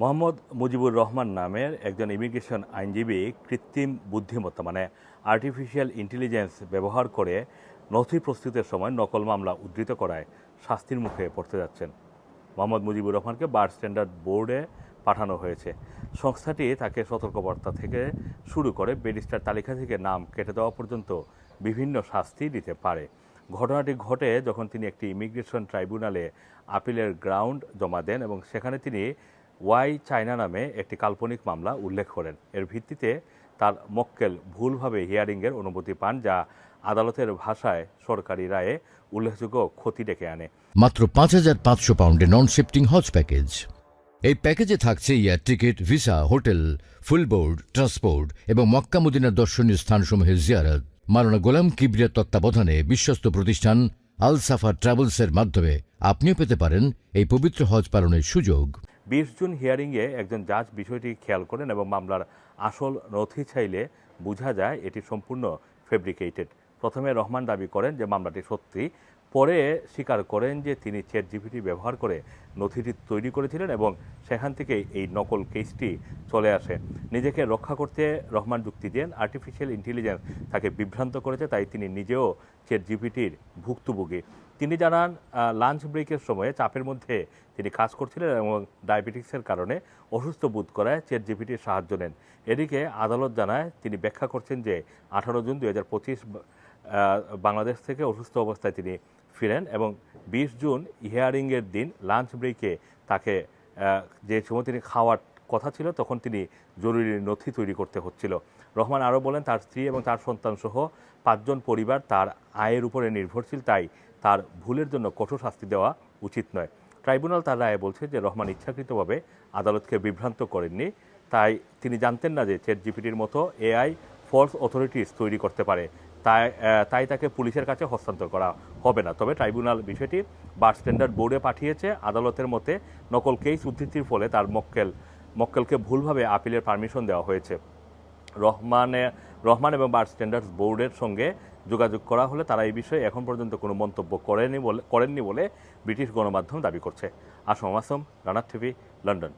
মোহাম্মদ মুজিবুর রহমান নামের একজন ইমিগ্রেশন আইনজীবী কৃত্রিম বুদ্ধিমত্তা মানে আর্টিফিশিয়াল ইন্টেলিজেন্স ব্যবহার করে নথি প্রস্তুতের সময় নকল মামলা উদ্ধৃত করায় শাস্তির মুখে পড়তে যাচ্ছেন। মোহাম্মদ মুজিবুর রহমানকে বার স্ট্যান্ডার্ড বোর্ডে পাঠানো হয়েছে। সংস্থাটি তাকে সতর্কবার্তা থেকে শুরু করে ব্যারিস্টার তালিকা থেকে নাম কেটে দেওয়া পর্যন্ত বিভিন্ন শাস্তি দিতে পারে। ঘটনাটি ঘটে যখন তিনি একটি ইমিগ্রেশন ট্রাইব্যুনালে আপিলের গ্রাউন্ড জমা দেন এবং সেখানে তিনি ওয়াই চায়না নামে একটি কাল্পনিক মামলা উল্লেখ করেন। এর ভিত্তিতে তার মক্কেল ভুলভাবে হিয়ারিংয়ের অনুমতি পান, যা আদালতের ভাষায় সরকারি রায়ে উল্লেখযোগ্য ক্ষতি ডেকে আনে। মাত্র পাঁচ হাজার পাঁচশো পাউন্ডে নন শিফটিং হজ প্যাকেজ। এই প্যাকেজে থাকছে air ticket, visa, hotel full board transport এবং মক্কা মদিনার দর্শনীয় স্থানসমূহের জিয়ারত। মারানা গোলাম কিবরিয়ার তত্ত্বাবধানে বিশ্বস্ত প্রতিষ্ঠান আল সাফার ট্রাভেলসের মাধ্যমে আপনিও পেতে পারেন এই পবিত্র হজ পালনের সুযোগ। বিশ জুন হিয়ারিংয়ে একজন জাজ বিষয়টি খেয়াল করেন এবং মামলার আসল নথি চাইলে বোঝা যায় এটি সম্পূর্ণ ফেব্রিকেটেড প্রথমে রহমান দাবি করেন যে মামলাটি সত্যি পরে স্বীকার করেন যে তিনি চ্যাট জিপিটি ব্যবহার করে নথিটি তৈরি করেছিলেন এবং সেখান থেকে এই নকল কেসটি চলে আসে। নিজেকে রক্ষা করতে রহমান যুক্তি দেন আর্টিফিশিয়াল ইন্টেলিজেন্স তাকে বিভ্রান্ত করেছে, তাই তিনি নিজেও চ্যাট জিপিটির ভুক্তভোগী। তিনি জানান লাঞ্চ ব্রেকের সময়ে চাপের মধ্যে তিনি কাজ করছিলেন এবং ডায়াবেটিক্সের কারণে অসুস্থ বোধ করায় চেট জিপিটির সাহায্য নেন। এদিকে আদালত জানায়, তিনি ব্যাখ্যা করছেন যে আঠারো জুন দুই হাজার পঁচিশ বাংলাদেশ থেকে অসুস্থ অবস্থায় তিনি ফিরেন এবং বিশ জুন হিয়ারিংয়ের দিন, লাঞ্চ ব্রেকে তাকে যে সময় তিনি খাওয়ার কথা ছিল, তখন তিনি জরুরি নথি তৈরি করতে হচ্ছিল। রহমান আরও বলেন, তার স্ত্রী এবং তার সন্তান সহ পাঁচজন পরিবার তার আয়ের উপরে নির্ভরশীল, তাই তার ভুলের জন্য কঠোর শাস্তি দেওয়া উচিত নয়। ট্রাইব্যুনাল তার রায়ে বলছে যে, রহমান ইচ্ছাকৃতভাবে আদালতকে বিভ্রান্ত করেননি, তাই তিনি জানতেন না যে চ্যাট জিপিটির মতো এআই ফোর্স অথরিটিস তৈরি করতে পারে। তাই তাই তাকে পুলিশের কাছে হস্তান্তর করা হবে না। তবে ট্রাইব্যুনাল বিষয়টি বার স্ট্যান্ডার্ড বোর্ডে পাঠিয়েছে। আদালতের মতে নকল কেস উদ্ধৃতির ফলে তার মক্কেল, মক্কেলকে ভুলভাবে আপিলের পারমিশন দেওয়া হয়েছে। রহমানে, রহমান এবং বার স্ট্যান্ডার্ডস বোর্ডের সঙ্গে যোগাযোগ করা হলে তারা এই বিষয়ে এখন পর্যন্ত কোনো মন্তব্য করেনি বলে, করেননি বলে ব্রিটিশ গণমাধ্যম দাবি করছে। আসম আসম, রানার টিভি, লন্ডন।